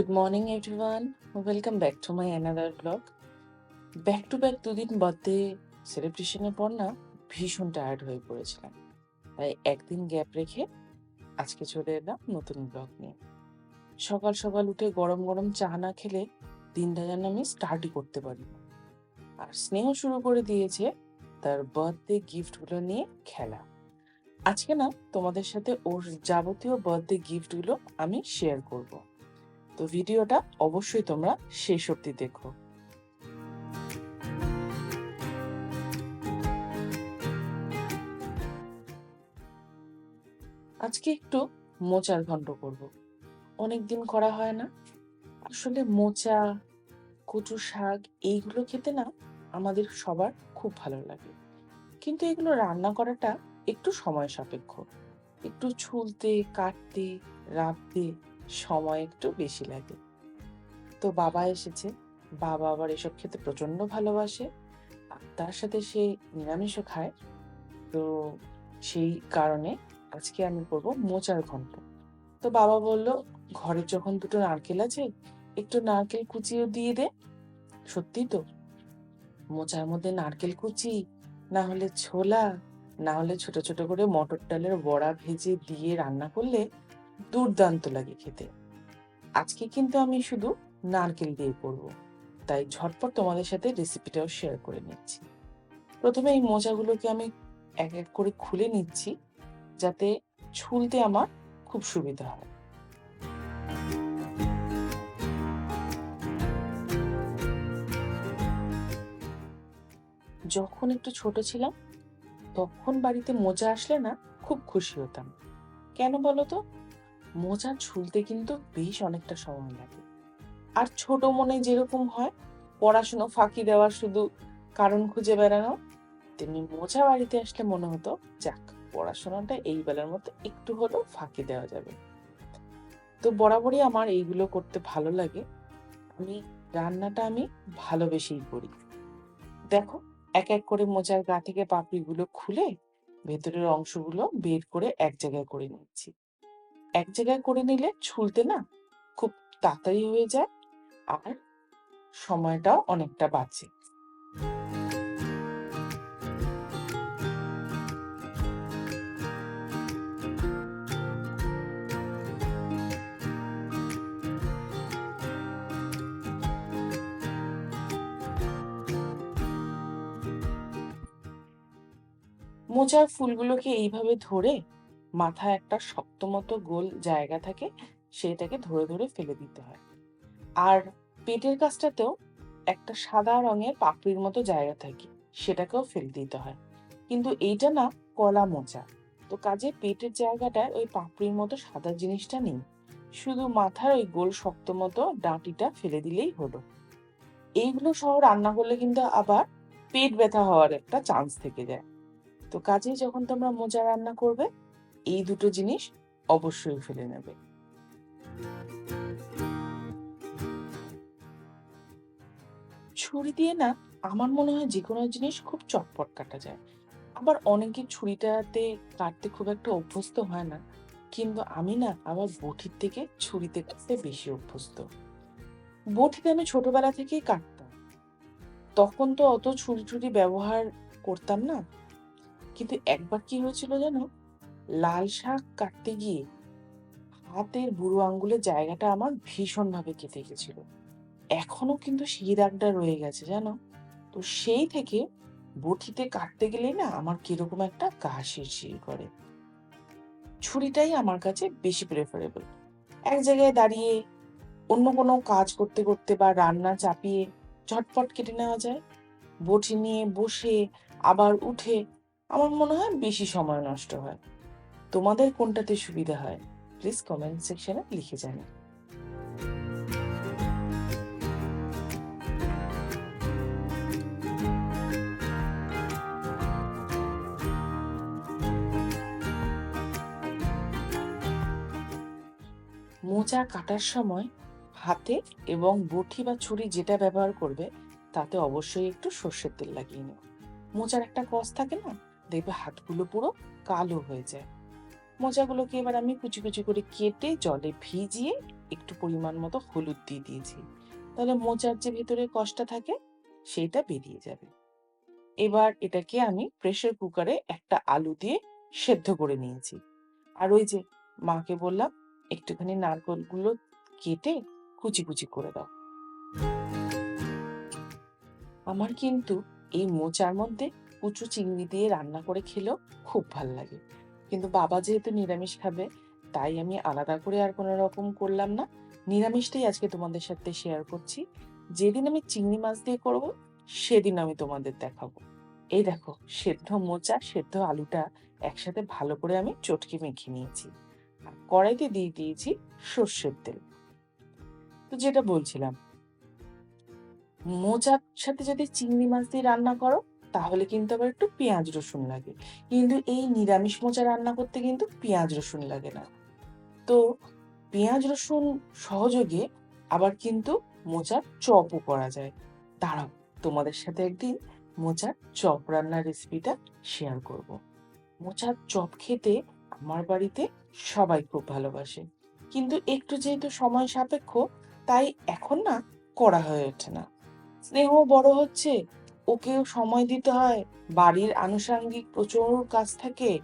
Good morning everyone welcome back to my another blog back to back দুদিন birthday সেলিব্রেশনের পর না ভীষণ টায়ার্ড হয়ে পড়েছিলাম। তাই একদিন গ্যাপ রেখে আজকে চলে এলাম নতুন ব্লগ নিয়ে। সকাল সকাল উঠে গরম গরম চা না খেলে দিনটা যেন আমি স্টার্টই করতে পারি। আর স্নেহ শুরু করে দিয়েছে তার বার্থডে গিফটগুলো নিয়ে খেলা। আজকে না তোমাদের সাথে ওর যাবতীয় বার্থডে গিফটগুলো আমি শেয়ার করব। তো ভিডিওটা অবশ্যই তোমরা শেষ অবধি দেখো। আজকে একটু মোচার ঘন্ট করব। অনেক দিন করা হয় না। আসলে মোচা, কচু শাক এইগুলো খেতে না আমাদের সবার খুব ভালো লাগে। কিন্তু এগুলো রান্না করাটা একটু সময় সাপেক্ষ। একটু ছুলতে, কাটতে, রাঁধতে সময় একটু বেশি লাগে। তো বাবা এসেছে। বাবা আবার এসব খেতে প্রচণ্ড ভালোবাসে। তার সাথে সে নিরামিষও খায়। তো সেই কারণে আজকে আমি করব মোচার ঘন্ট। তো বাবা বলল ঘরে যখন দুটো নারকেল আছে, একটু নারকেল কুচিও দিয়ে দে। সত্যি তো? মোচার মধ্যে নারকেল কুচি, না হলে ছোলা, না হলে ছোট ছোট করে মটর ডালের বড়া ভেজে দিয়ে রান্না করলে দুর্দান্ত লাগে খেতে। আজকে কিন্তু আমি শুধু নারকেল দিয়ে করব। তাই ঝটপট তোমাদের সাথে রেসিপিটাও শেয়ার করে নিচ্ছি। প্রথমে এই মোজাগুলোকে আমি এক এক করে খুলে নিচ্ছি, যাতে ছুলতে আমার খুব সুবিধা হয়। যখন একটু ছোট ছিলাম, তখন বাড়িতে মোজা আসলে না, খুব খুশি হতাম। কেন বলো তো? মোজা ঝুলতে কিন্তু বেশ অনেকটা সময় লাগে। আর ছোট মনে যেরকম হয়, পড়াশুনো ফাঁকি দেওয়ার শুধু কারণ খুঁজে বেড়ানো, তেমনি মোজা বাড়িতে আসলে মনে হতো, যাক, পড়াশোনাটা এই বেলার মধ্যে একটু হলেও ফাঁকি দেওয়া যাবে। তো বরাবরই আমার এইগুলো করতে ভালো লাগে। আমি, রান্নাটা আমি ভালোবেসেই করি। দেখো, এক এক করে মোচার গা থেকে পাপড়িগুলো খুলে ভেতরের অংশগুলো বের করে এক জায়গায় করে নিচ্ছি। এক জায়গায় করে নিলে ছুলতে না খুব তাড়াতাড়ি হয়ে যায় আর সময়টাও অনেকটা বাঁচে। মোচার ফুলগুলোকে এইভাবে ধরে মাথায় একটা শক্ত মতো গোল জায়গা থাকে, সেটাকে ধরে ধরে ফেলে দিতে হয়। আর পেটের কাছটাতেও একটা সাদা রঙের পাপড়ির মতো জায়গা থাকে, সেটাকেও ফেলে দিতে হয়। কিন্তু এইটা না কলা মোচা তো কাজে পেটের জায়গাটায় ওই পাপড়ির মতো সাদা জিনিসটা নেই। শুধু মাথার ওই গোল শক্ত মতো ডাঁটিটা ফেলে দিলেই হলো। এইগুলো সহ রান্না করলে কিন্তু আবার পেট ব্যথা হওয়ার একটা চান্স থেকে যায়। তো কাজেই যখন তোমরা মোজা রান্না করবে এই দুটো জিনিস অবশ্যই ফেলে নেবে। ছুরি দিয়ে না আমার মনে হয় যে কোনো জিনিস খুব চটপট কাটা যায়। আবার অনেকে ছুরিটাতে কাটতে খুব একটা অভ্যস্ত হয় না, কিন্তু আমি না আবার বটির থেকে ছুরিতে কাটতে বেশি অভ্যস্ত। বটিতে আমি ছোটবেলা থেকেই কাটতাম। তখন তো অত ছুরি ছুরি ব্যবহার করতাম না। কিন্তু একবার কি হয়েছিল জানো? লাল শাক কাটতে গিয়ে হাতের বুড়ো আঙ্গুলের জায়গাটা আমার ভীষণভাবে কেটে গেছিল। এখনও কিন্তু সেই দাগটা রয়ে গেছে, জানো? তো সেই থেকে বটিতে কাটতে গেলেই না আমার কীরকম একটা গা শিরশির করে। ছুরিটাই আমার কাছে বেশি প্রেফারেবল এক জায়গায় দাঁড়িয়ে অন্য কোনো কাজ করতে করতে বা রান্না চাপিয়ে ঝটপট কেটে নেওয়া যায়। বটি নিয়ে বসে আবার উঠে আমার মনে হয় বেশি সময় নষ্ট হয়। তোমাদের কোনটাতে সুবিধা হয়? প্লিজ কমেন্ট সেকশনে লিখে জানি মোচা কাটার সময় হাতে এবং বটি বা ছুরি যেটা ব্যবহার করবে, তাতে অবশ্যই একটু সর্ষের তেল লাগিয়ে নিও। মোচার একটা কস থাকে না? দেখবে হাতগুলো পুরো কালো হয়ে যায়। মোজাগুলোকে এবার আমি কুচি কুচি করে কেটে জলে ভিজিয়ে একটু পরিমাণ মতো হলুদ দিয়ে দিয়েছি। তাহলে মোচার যে ভেতরে কষটা থাকে সেইটা বেরিয়ে যাবে। এবার এটাকে আমি প্রেসার কুকারে একটা আলু দিয়ে সেদ্ধ করে নিয়েছি। আর ওই যে মাকে বললাম, একটুখানি নারকলগুলো কেটে কুচি কুচি করে দাও। আমার কিন্তু এই মোচার মধ্যে কুচু চিংড়ি দিয়ে রান্না করে খেলেও খুব ভালো লাগে। কিন্তু বাবা যেহেতু নিরামিষ খাবে, তাই আমি আলাদা করে আর কোনো রকম করলাম না। নিরামিষটাই আজকে তোমাদের সাথে শেয়ার করছি। যেদিন আমি চিংড়ি মাছ দিয়ে করব, সেদিন আমি তোমাদের দেখাবো। এই দেখো, সেদ্ধ মোচা, সেদ্ধ আলুটা একসাথে ভালো করে আমি চটকে মেখে নিয়েছি। আর কড়াইতে দিয়ে দিয়েছি সর্ষের তেল। তো যেটা বলছিলাম, মোচার সাথে যদি চিংড়ি মাছ দিয়ে রান্না করো তাহলে কিন্তু আবার একটু পেঁয়াজ, রসুন লাগে। কিন্তু এই নিরামিষ মোচা রান্না করতে কিন্তু পেঁয়াজ, রসুন লাগে না। তো পেঁয়াজ, রসুন সহযোগে আবার কিন্তু মোচার চপও করা যায়। দাঁড়াও, তোমাদের সাথে একদিন মোচার চপ রান্নার রেসিপিটা শেয়ার করব। মোচার চপ খেতে আমার বাড়িতে সবাই খুব ভালোবাসে। কিন্তু একটু যেহেতু সময় সাপেক্ষ, তাই এখন না করা হয়ে ওঠে না। স্নেহ বড় হচ্ছে ওকেও সময় দিতে হয়। বাড়ির আনুষাঙ্গিক প্রচুর কাজ থাকে।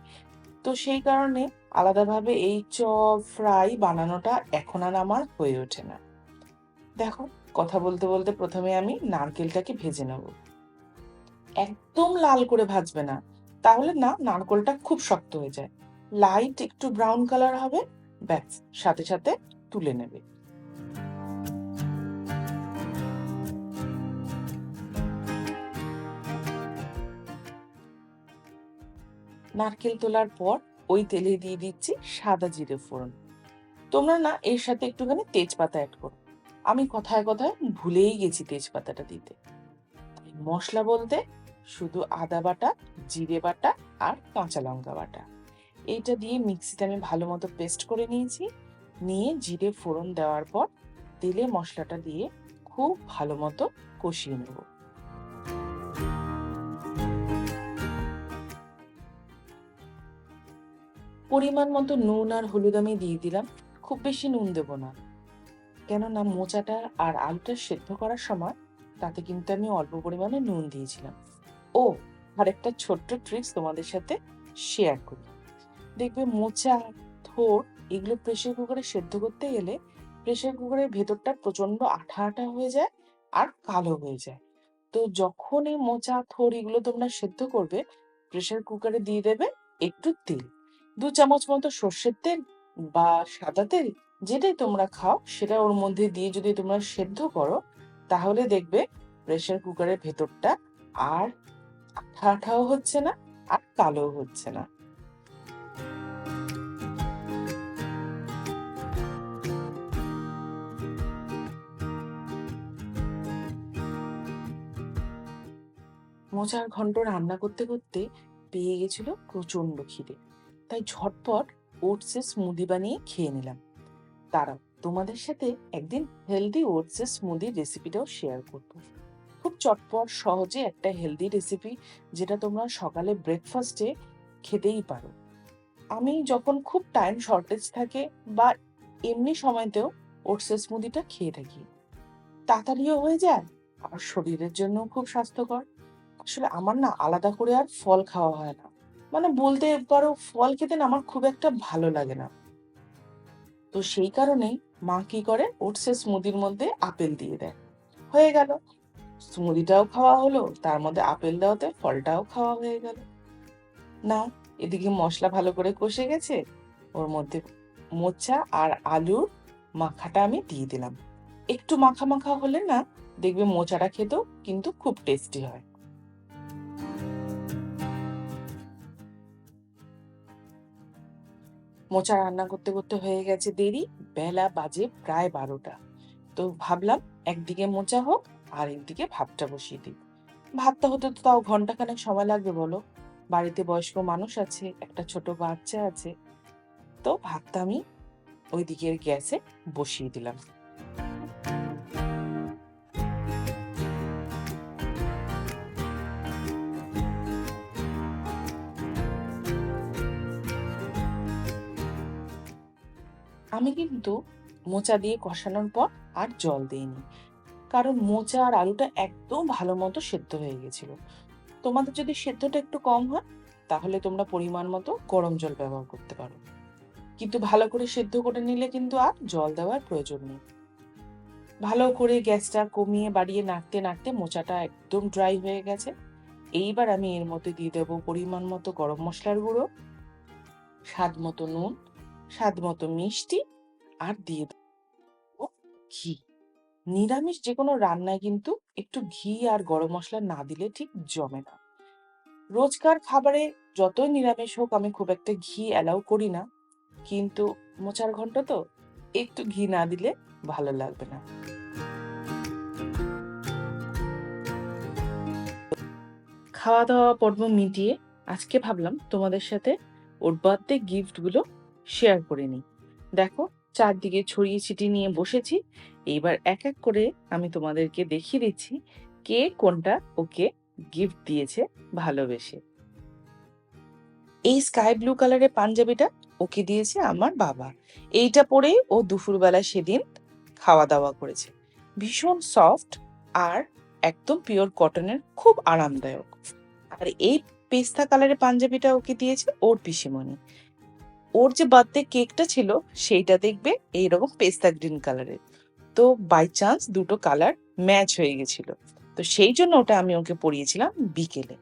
তো সেই কারণে আলাদাভাবে এই চপ ফ্রাই বানানোটা এখন আর আমার হয়ে ওঠে না। দেখো, কথা বলতে বলতে প্রথমে আমি নারকেলটাকে ভেজে নেব। একদম লাল করে ভাজবে না। তাহলে না, নারকেলটা খুব শক্ত হয়ে যায়। লাইট একটু ব্রাউন কালার হবে, ব্যাস, সাথে সাথে তুলে নেবে। নারকেল তোলার পর ওই তেলে দিয়ে দিচ্ছি সাদা জিরে ফোড়ন। তোমরা না এর সাথে একটুখানি তেজপাতা অ্যাড করো। আমি কথায় কথায় ভুলেই গেছি তেজপাতাটা দিতে। মশলা বলতে শুধু আদা বাটা, জিরে বাটা আর কাঁচা লঙ্কা বাটা। এইটা দিয়ে মিক্সিতে আমি ভালো মতো পেস্ট করে নিয়েছি। নিয়ে জিরে ফোড়ন দেওয়ার পর তেলে মশলাটা দিয়ে খুব ভালো মতো কষিয়ে নেব। পরিমাণ মতো নুন আর হলুদ আমি দিয়ে দিলাম। খুব বেশি নুন দেব না। কেননা মোচাটা আর আলুটা সেদ্ধ করার সময় তাতে কিন্তু আমি অল্প পরিমাণে নুন দিয়েছিলাম। ও আর একটা ছোট্ট ট্রিক্স তোমাদের সাথে শেয়ার করি। দেখবে মোচা, থোর এগুলো প্রেশার কুকারে সেদ্ধ করতে গেলে প্রেশার কুকারের ভেতরটা প্রচণ্ড আঠা আঠা হয়ে যায় আর কালো হয়ে যায়। তো যখনই মোচা, থোর এগুলো তোমরা সেদ্ধ করবে প্রেশার কুকারে দিয়ে দেবে একটু তেল। দু চামচ মতো সর্ষের তেল বা সাদা তেল যেটাই তোমরা খাও, সেটা ওর মধ্যে দিয়ে যদি তোমরা সেদ্ধ করো, তাহলে দেখবে প্রেশার কুকারের ভেতরটা আর আঠা আঠাও হচ্ছে না, আর কালো হচ্ছে না। মোচার ঘন্ট রান্না করতে করতে পেয়ে গেছিল প্রচণ্ড খিদে। তাই ঝটপট ওটসের স্মুদি বানিয়ে খেয়ে নিলাম। তারাও তোমাদের সাথে একদিন হেলদি ওটসের স্মুদি রেসিপিটাও শেয়ার করব। খুব চটপট, সহজে একটা হেলদি রেসিপি যেটা তোমরা সকালে ব্রেকফাস্টে খেতেই পারো। আমি যখন খুব টাইম শর্টেজ থাকে বা এমনি সময়তেও ওটসের স্মুদিটা খেয়ে থাকি, তাড়াতাড়িও হয়ে যায় আর শরীরের জন্য খুব স্বাস্থ্যকর। আসলে আমার না আলাদা করে আর ফল খাওয়া হয় না। মানে বলতে পারো ফল খেতে না আমার খুব একটা ভালো লাগে না। তো সেই কারণেই মা কি করে? ওটসের স্মুদির মধ্যে আপেল দিয়ে দেয়। হয়ে গেল। স্মুদিটাও খাওয়া হলো, তার মধ্যে আপেল দেওয়াতে ফলটাও খাওয়া হয়ে গেল। না, এদিকে মশলা ভালো করে কষে গেছে, ওর মধ্যে মোচা আর আলুর মাখাটা আমি দিয়ে দিলাম। একটু মাখা মাখা হলে না দেখবে মোচাটা খেতেও কিন্তু খুব টেস্টি হয়। মোচা রান্না করতে করতে হয়ে গেছে দেরি। বেলা বাজে প্রায় বারোটা। তো ভাবলাম একদিকে মোচা হোক আর একদিকে ভাতটা বসিয়ে দিই। ভাতটা হতে তো তাও ঘন্টাখানেক সময় লাগবে বলো। বাড়িতে বয়স্ক মানুষ আছে, একটা ছোট বাচ্চা আছে। তো ভাতটা আমি ওই দিকের গ্যাসে বসিয়ে দিলাম। আমি কিন্তু মোচা দিয়ে কষানোর পর আর জল দিইনি। কারণ মোচা আর আলুটা একদম ভালো মতো সেদ্ধ হয়ে গেছিল। তোমাদের যদি সেদ্ধটা একটু কম হয়, তাহলে তোমরা পরিমাণ মতো গরম জল ব্যবহার করতে পারো। কিন্তু ভালো করে সেদ্ধ করে নিলে কিন্তু আর জল দেওয়ার প্রয়োজন নেই। ভালো করে গ্যাসটা কমিয়ে বাড়িয়ে নাড়তে নাড়তে মোচাটা একদম ড্রাই হয়ে গেছে। এইবার আমি এর মধ্যে দিয়ে দেবো পরিমাণ মতো গরম মশলার গুঁড়ো, স্বাদ মতো নুন স্বাদ মতো মিষ্টি আর দিয়ে দেবো। ঘি। নিরামিষ যে কোনো রান্নায় কিন্তু একটু ঘি আর গরম মশলা না দিলে ঠিক জমে না। রোজকার খাবারে যতই নিরামিষ হোক, আমি খুব একটা ঘি অ্যালাউ করি না। কিন্তু মোচার ঘন্ট তো, একটু ঘি না দিলে ভালো লাগবে না। খাওয়া দাওয়া পর্ব মিটিয়ে আজকে ভাবলাম তোমাদের সাথে ওর বার্থডে গিফটগুলো শেয়ার করে নিই। দেখো, চারদিকে ছড়িয়ে ছিটিয়ে নিয়ে বসেছি। এইবার এক এক করে আমি তোমাদেরকে দেখিয়ে দিচ্ছি কে কোনটা ওকে গিফট দিয়েছে ভালোবেসে। এই স্কাই ব্লু কালারের পাঞ্জাবিটা ওকে দিয়েছে আমার বাবা। এইটা পরেই ও দুপুরবেলা সেদিন খাওয়া দাওয়া করেছে। ভীষণ সফট আর একদম পিওর কটনের খুব আরামদায়ক। আর এই পেস্তা কালারের পাঞ্জাবিটা ওকে দিয়েছে ওর পিসিমণি। ওর যে বার্থডে কেকটা ছিল, সেইটা দেখবে এইরকম পেস্তা গ্রিন কালারের তো বাই চান্স দুটো কালার ম্যাচ হয়ে গেছিল। তো সেই জন্য ওটা আমি ওকে পরিয়েছিলাম বিকেলে।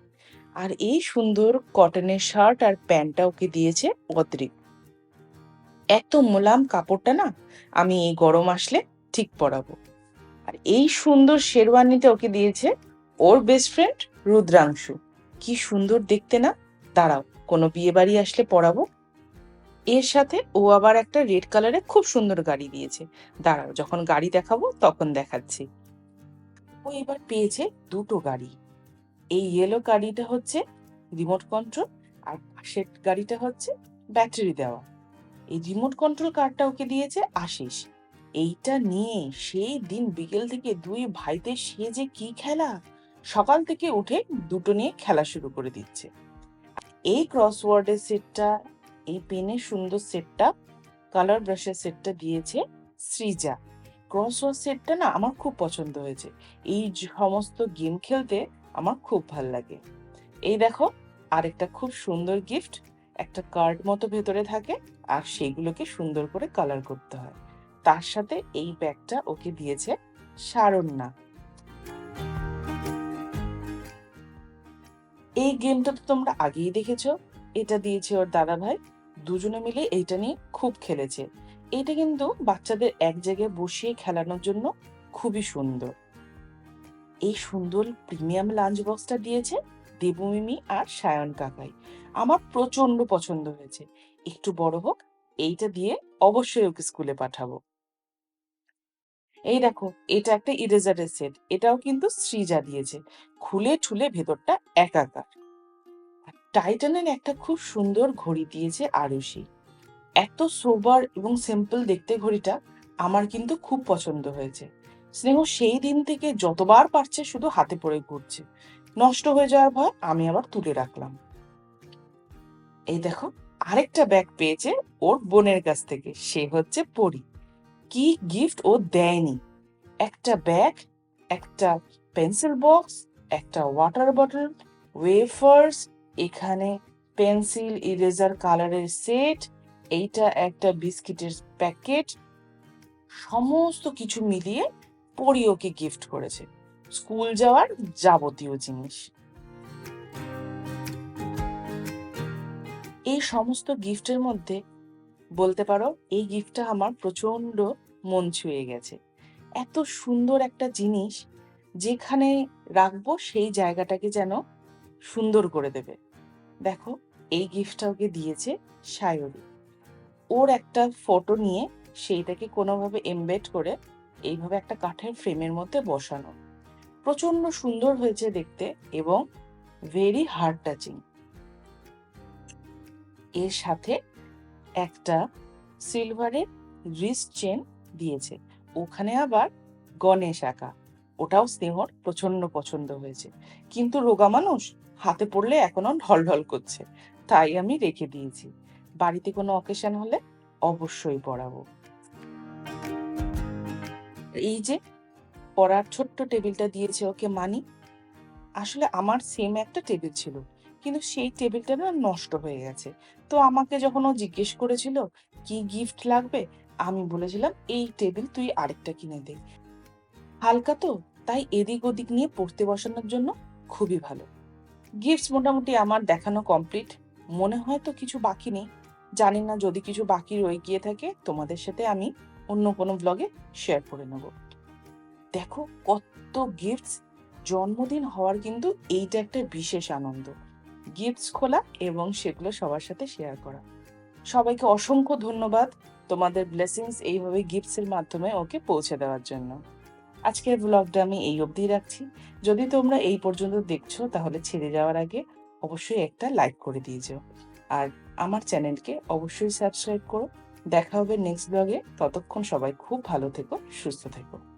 আর এই সুন্দর কটনের শার্ট আর প্যান্টটা ওকে দিয়েছে অদ্রিক। এত মোলাম কাপড়টা না, আমি এই গরম আসলে ঠিক পরাবো। আর এই সুন্দর শেরওয়ানিটা ওকে দিয়েছে ওর বেস্ট ফ্রেন্ড রুদ্রাংশু। কি সুন্দর দেখতে না? দাঁড়াও, কোনো বিয়ে বাড়ি আসলে পরাবো? এর সাথে ও আবার একটা রেড কালারে খুব সুন্দর গাড়ি দিয়েছে। দাঁড়াও, যখন গাড়ি দেখাবো তখন দেখাচ্ছি। ও এবার পেয়েছে দুটো গাড়ি। এই ইয়েলো গাড়িটা হচ্ছে রিমোট কন্ট্রোল আর পাশের গাড়িটা হচ্ছে ব্যাটারি দেওয়া। এই রিমোট কন্ট্রোল কারটা ওকে দিয়েছে আশিস। এইটা নিয়ে সেই দিন বিকেল থেকে দুই ভাইতে সে যে কি খেলা? সকাল থেকে উঠে দুটো নিয়ে খেলা শুরু করে দিচ্ছে। এই ক্রসওয়ার্ডের সেটটা এই পেনের সুন্দর সেটটা কালার ব্রাশের সেটটা দিয়েছে সৃজা। ক্রসওয়ার্ড সেটটা না আমার খুব পছন্দ হয়েছে। এই সমস্ত গেম খেলতে আমার খুব ভালো লাগে। এই দেখো, আরেকটা খুব সুন্দর গিফট একটা কার্ড মতো ভেতরে থাকে আর সেগুলোকে সুন্দর করে কালার করতে হয়। তার সাথে এই ব্যাগটা ওকে দিয়েছে সারণ্যা এই গেমটা তো তোমরা আগেই দেখেছ। এটা দিয়েছে ওর দাদা ভাই দুজনে মিলে এইটা নিয়ে খুব খেলেছে। এটা কিন্তু বাচ্চাদের এক জায়গায় বসিয়ে খেলানোর জন্য খুবই সুন্দর। এই সুন্দর প্রিমিয়াম লাঞ্চ বক্সটা দিয়েছে দেবমিমি আর সায়ন কাকাই। আমার প্রচণ্ড পছন্দ হয়েছে। একটু বড় হোক, এইটা দিয়ে অবশ্যই ওকে স্কুলে পাঠাবো। এই দেখো, এটা একটা ইরেজারের সেট এটাও কিন্তু সৃজা দিয়েছে। খুলে ঠুলে ভেতরটা একাকার। টাইটানের একটা খুব সুন্দর ঘড়ি দিয়েছে আরুষি এত সোবার এবং সিম্পল দেখতে ঘড়িটা আমার কিন্তু খুব পছন্দ হয়েছে। স্নেহ সেই দিন থেকে যতবার পারছে শুধু হাতে পড়ে ঘুরছে। নষ্ট হয়ে যাওয়ার ভয় আমি আবার তুলে রাখলাম। এই দেখো, আরেকটা ব্যাগ পেয়েছে ওর বোনের কাছ থেকে, সে হচ্ছে পরি। কি গিফট ও দেয়নি। একটা ব্যাগ একটা পেন্সিল বক্স একটা ওয়াটার বটল ওয়েফার্স এখানে পেন্সিল, ইরেজার, কালারের সেট, এইটা একটা বিস্কিটের প্যাকেট, সমস্ত কিছু মিলিয়ে পরি ওকে গিফট করেছে। স্কুল যাওয়ার যাবতীয় জিনিস। এই সমস্ত গিফটের মধ্যে বলতে পারো, এই গিফটটা আমার প্রচণ্ড মন ছুঁয়ে গেছে। এত সুন্দর একটা জিনিস যেখানে রাখব সেই জায়গাটাকে যেন সুন্দর করে দেবে। দেখো, এই গিফটটা ওকে দিয়েছে সায়রি ওর একটা ফটো নিয়ে সেইটাকে কোনোভাবে এমবেড করে এইভাবে একটা কাঠের ফ্রেমের মধ্যে বসানো। প্রচণ্ড সুন্দর হয়েছে দেখতে এবং ভেরি হার্ড টাচিং এর সাথে একটা সিলভারের রিস্ট চেন দিয়েছে। ওখানে আবার গণেশ আঁকা। ওটাও স্নেহর প্রচণ্ড পছন্দ হয়েছে। কিন্তু রোগা মানুষ হাতে পড়লে এখনও ঢলঢল করছে। তাই আমি রেখে দিয়েছি। বাড়িতে কোনো অকেশন হলে অবশ্যই পড়াবো। এই যে, পড়ার ছোট্ট টেবিলটা দিয়েছে ওকে মানি। আসলে আমার সেম একটা টেবিল ছিল, কিন্তু সেই টেবিলটা না নষ্ট হয়ে গেছে। তো আমাকে যখন ও জিজ্ঞেস করেছিল, কি গিফট লাগবে? আমি বলেছিলাম, এই টেবিল তুই আরেকটা কিনে দে। হালকা তো, তাই এদিক ওদিক নিয়ে পড়তে বসানোর জন্য খুবই ভালো। গিফটস মোটামুটি আমার দেখানো কমপ্লিট মনে হয় তো কিছু বাকি নেই। জানি না যদি কিছু বাকি রয়ে গিয়ে থাকে, তোমাদের সাথে আমি অন্য কোনো ব্লগে শেয়ার করে নেব। দেখো কত গিফটস জন্মদিন হওয়ার কিন্তু এইটা একটা বিশেষ আনন্দ। গিফটস খোলা এবং সেগুলো সবার সাথে শেয়ার করা। সবাইকে অসংখ্য ধন্যবাদ তোমাদের ব্লেসিংস এইভাবে গিফটসের মাধ্যমে ওকে পৌঁছে দেওয়ার জন্য। আজকের ব্লগটা আমি এই অবধি রাখছি। যদি তোমরা এই পর্যন্ত দেখছ, তাহলে ছেড়ে যাওয়ার আগে অবশ্যই একটা লাইক করে দিয়ে যাও। আর আমার চ্যানেলকে অবশ্যই সাবস্ক্রাইব করো। দেখা হবে নেক্সট ব্লগে ততক্ষণ সবাই খুব ভালো থেকো, সুস্থ থেকো।